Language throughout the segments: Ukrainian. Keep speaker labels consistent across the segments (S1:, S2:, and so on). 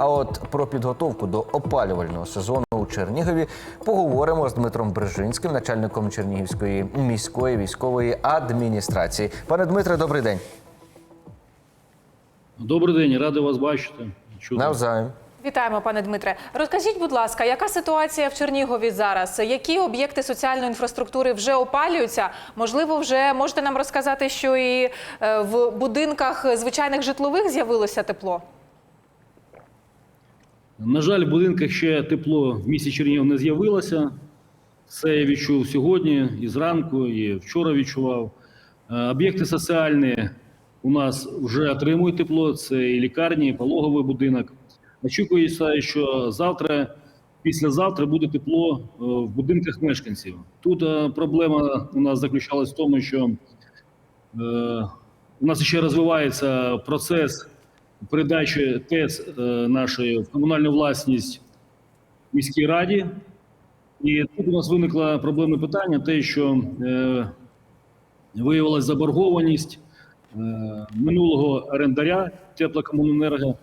S1: А от про підготовку до опалювального сезону у Чернігові поговоримо з Дмитром Брижинським, начальником Чернігівської міської військової адміністрації. Пане Дмитре, добрий день.
S2: Добрий день, радий вас бачити. Чудо.
S1: Навзаєм.
S3: Вітаємо, пане Дмитре. Розкажіть, будь ласка, яка ситуація в Чернігові зараз? Які об'єкти соціальної інфраструктури вже опалюються? Можливо, вже можете нам розказати, що і е, в будинках звичайних житлових з'явилося тепло?
S2: На жаль, в будинках ще тепло в місті Чернігів не з'явилося. Це я відчув сьогодні і зранку, і вчора відчував. Е, Об'єкти соціальні у нас вже отримують тепло. Це і лікарні, і пологовий будинок. Очікується, що завтра, післязавтра буде тепло е, в будинках мешканців. Тут е, проблема у нас заключалась в тому, що у нас ще розвивається процес передачі ТЕЦ е, нашої в комунальну власність міській раді. І тут у нас виникло проблемне питання: те, що е, виявилася заборгованість е, минулого орендаря теплокомуненерго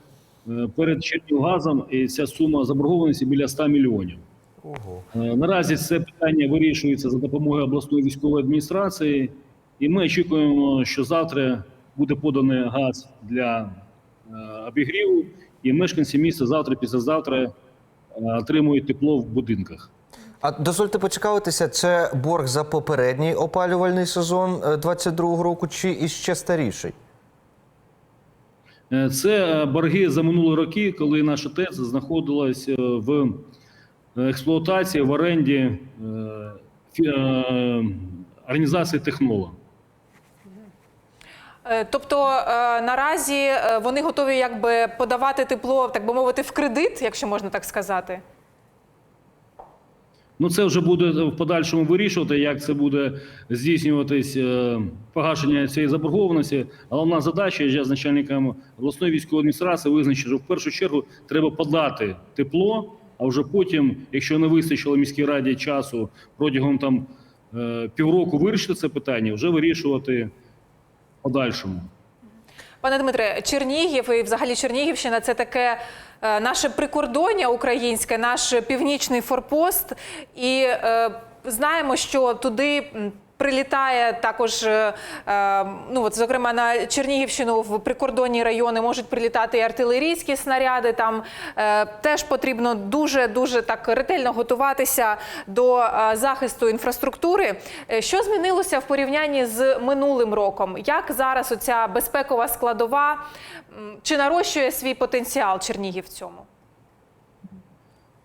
S2: е, перед Чернігазом, і ця сума заборгованості біля 100 мільйонів.
S1: Ого.
S2: Е, Наразі це питання вирішується за допомогою обласної військової адміністрації, і ми очікуємо, що завтра буде поданий газ для обігріву, і мешканці міста завтра, післязавтра е, отримують тепло в будинках.
S1: А дозвольте поцікавитися, це борг за попередній опалювальний сезон 22-го року чи іще старіший?
S2: Е, Це е, борги за минулі роки, коли наша ТЕЦ знаходилась е, в експлуатації в оренді е, е, організації технолог.
S3: Е, Тобто е, наразі е, вони готові якби подавати тепло, так би мовити, в кредит, якщо можна так сказати.
S2: Ну, це вже буде в подальшому вирішувати, як це буде здійснюватись погашення цієї заборгованості. Головна задача я з начальником обласної військової адміністрації визначив, що в першу чергу треба подати тепло, а вже потім, якщо не вистачило міській раді часу протягом там півроку вирішити це питання, вже вирішувати подальшому.
S3: Пане Дмитре, Чернігів і взагалі Чернігівщина це таке е, наше прикордоння українське, наш північний форпост. І е, знаємо, що туди. Прилітає також, е, е, ну от зокрема на Чернігівщину в прикордонні райони можуть прилітати і артилерійські снаряди. Там е, теж потрібно дуже дуже так ретельно готуватися до захисту інфраструктури. Що змінилося в порівнянні з минулим роком? Як зараз оця безпекова складова чи нарощує свій потенціал Чернігів в цьому?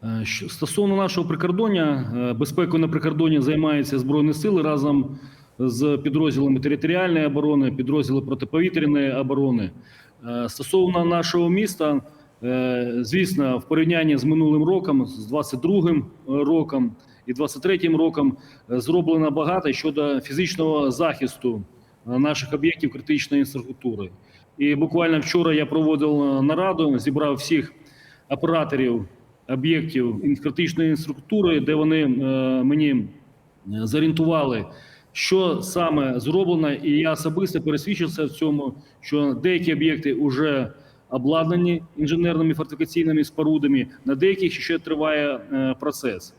S2: Е, Стосовно нашого прикордоння, е, безпекою на прикордонні займаються Збройні сили разом з підрозділами територіальної оборони, підрозділи протиповітряної оборони. Е, Стосовно нашого міста, звісно, в порівнянні з минулим роком, з 22-м роком і 23-м роком, зроблено багато щодо фізичного захисту наших об'єктів критичної інфраструктури. І буквально вчора я проводив нараду, зібрав всіх операторів об'єктів критичної інфраструктури, де вони е, мені е, зорієнтували, що саме зроблено, і я особисто пересвідчився в цьому, що деякі об'єкти вже обладнані інженерними фортифікаційними спорудами, на деяких ще триває е, процес.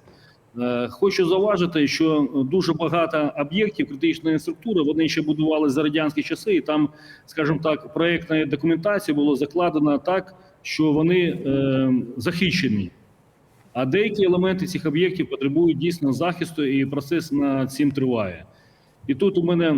S2: Хочу зауважити, що дуже багато об'єктів критичної інфраструктури вони ще будувалися за радянські часи, і там, скажімо так, проєктної документації було закладено так, що вони е, захищені. А деякі елементи цих об'єктів потребують дійсно захисту, і процес над цим триває. І тут у мене е,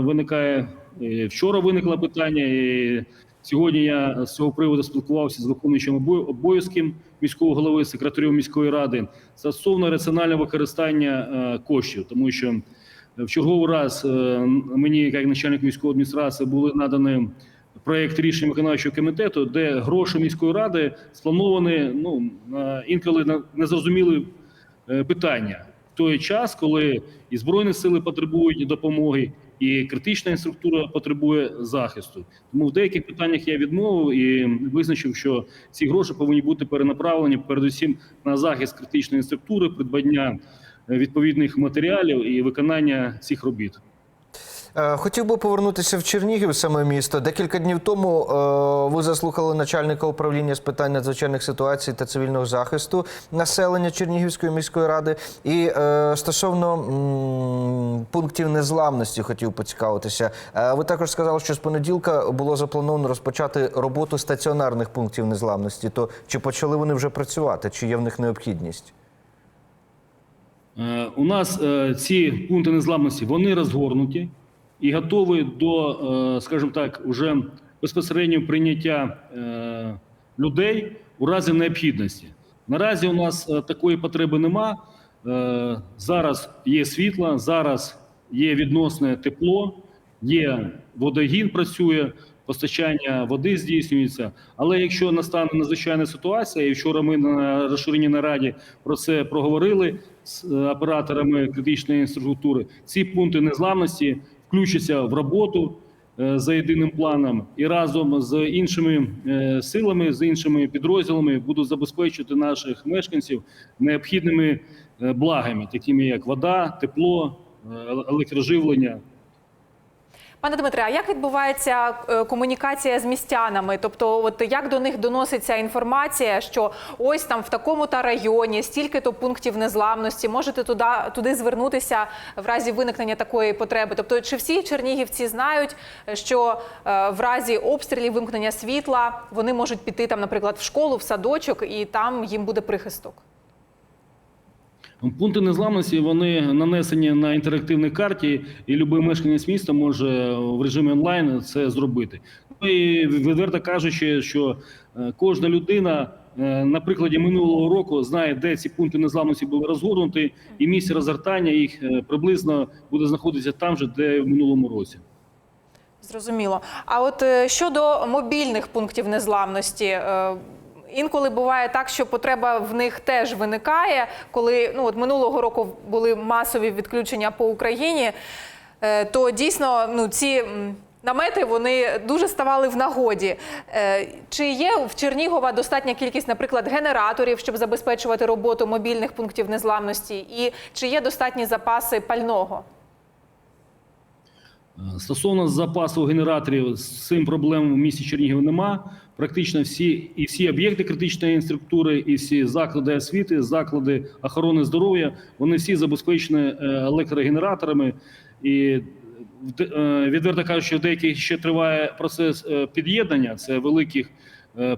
S2: виникає е, вчора виникло питання. І сьогодні я з цього приводу спілкувався з виконуючим обов'язком міського голови, секретарем міської ради стосовно раціонального використання е, коштів, тому що в черговий раз мені, як начальник міської адміністрації, були надані проєкт рішення виконавчого комітету, де гроші міської ради сплановані ну на інколи на незрозумілі е, питання в той час, коли і збройні сили потребують допомоги, і критична інфраструктура потребує захисту. Тому в деяких питаннях я відмовив і визначив, що ці гроші повинні бути перенаправлені передусім на захист критичної інфраструктури, придбання е, відповідних матеріалів і виконання цих робіт.
S1: Е, Хотів би повернутися в Чернігів, саме місто. Декілька днів тому е, ви заслухали начальника управління з питань надзвичайних ситуацій та цивільного захисту населення Чернігівської міської ради. І е, стосовно пунктів незламності хотів поцікавитися. Ви також сказали, що з понеділка було заплановано розпочати роботу стаціонарних пунктів незламності. То чи почали вони вже працювати? Чи є в них необхідність?
S2: У нас ці пункти незламності вони розгорнуті і готові до, е, скажімо так, уже безпосереднього прийняття е, людей у разі необхідності. Наразі у нас е, такої потреби нема. Зараз є світло, зараз є відносне тепло, є водогін працює, постачання води здійснюється. Але якщо настане надзвичайна ситуація, і вчора ми на розширеній нараді про це проговорили з операторами критичної інфраструктури, ці пункти незламності включаться в роботу е, за єдиним планом і разом з іншими е, силами, з іншими підрозділами будуть забезпечувати наших мешканців необхідними е, благами, такими як вода, тепло, електроживлення.
S3: Пане Дмитре, а як відбувається е, комунікація з містянами? Тобто, от як до них доноситься інформація, що ось там в такому та районі стільки-то пунктів незламності, можете туди, туди звернутися в разі виникнення такої потреби? Тобто, чи всі чернігівці знають, що е, в разі обстрілів вимкнення світла вони можуть піти там, наприклад, в школу, в садочок, і там їм буде прихисток?
S2: Пункти незламності вони нанесені на інтерактивній карті, і будь-який мешканець міста може в режимі онлайн це зробити. Ну і відверто кажучи, що е, кожна людина е, на прикладі минулого року знає, де ці пункти незламності були розгорнуті, і місце розгортання їх е, приблизно буде знаходитися там же, де в минулому році.
S3: Зрозуміло. А от е, щодо мобільних пунктів незламності. Інколи буває так, що потреба в них теж виникає, коли ну от минулого року були масові відключення по Україні, е, то дійсно ну ці намети вони дуже ставали в нагоді. Е, Чи є в Чернігова достатня кількість, наприклад, генераторів, щоб забезпечувати роботу мобільних пунктів незламності, і чи є достатні запаси пального?
S2: Е, Стосовно запасу генераторів, з цим проблем в місті Чернігів нема. Практично всі і всі об'єкти критичної інфраструктури, і всі заклади освіти, заклади охорони здоров'я, вони всі забезпечені е, електрогенераторами. І е, відверто кажучи, в деяких ще триває процес під'єднання це великих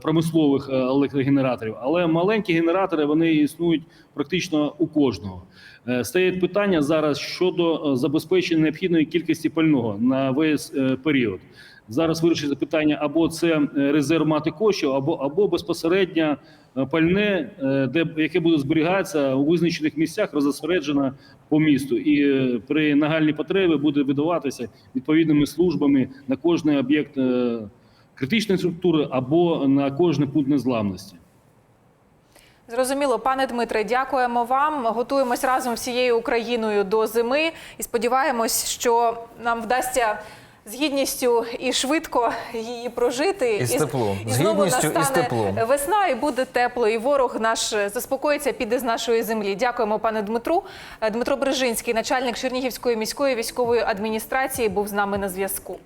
S2: промислових е, електрогенераторів, але маленькі генератори вони існують практично у кожного. Е, Стає питання зараз щодо е, забезпечення необхідної кількості пального на весь е, період. Зараз вирішиться питання або це е, резерв мати коштів, або або безпосередньо е, пальне, е, де яке буде зберігатися у визначених місцях, розосереджено по місту, і е, при нагальній потребі буде видаватися відповідними службами на кожний об'єкт е, критичної структури або на кожний пункт незламності.
S3: Зрозуміло, пане Дмитре, дякуємо вам. Готуємось разом всією Україною до зими і сподіваємось, що нам вдасться з гідністю і швидко її прожити.
S1: І з теплом.
S3: І
S1: З
S3: знову
S1: гідністю і з теплом.
S3: весна, і буде тепло, і ворог наш заспокоїться, піде з нашої землі. Дякуємо, пане Дмитру. Дмитро Брижинський, начальник Чернігівської міської військової адміністрації, був з нами на зв'язку.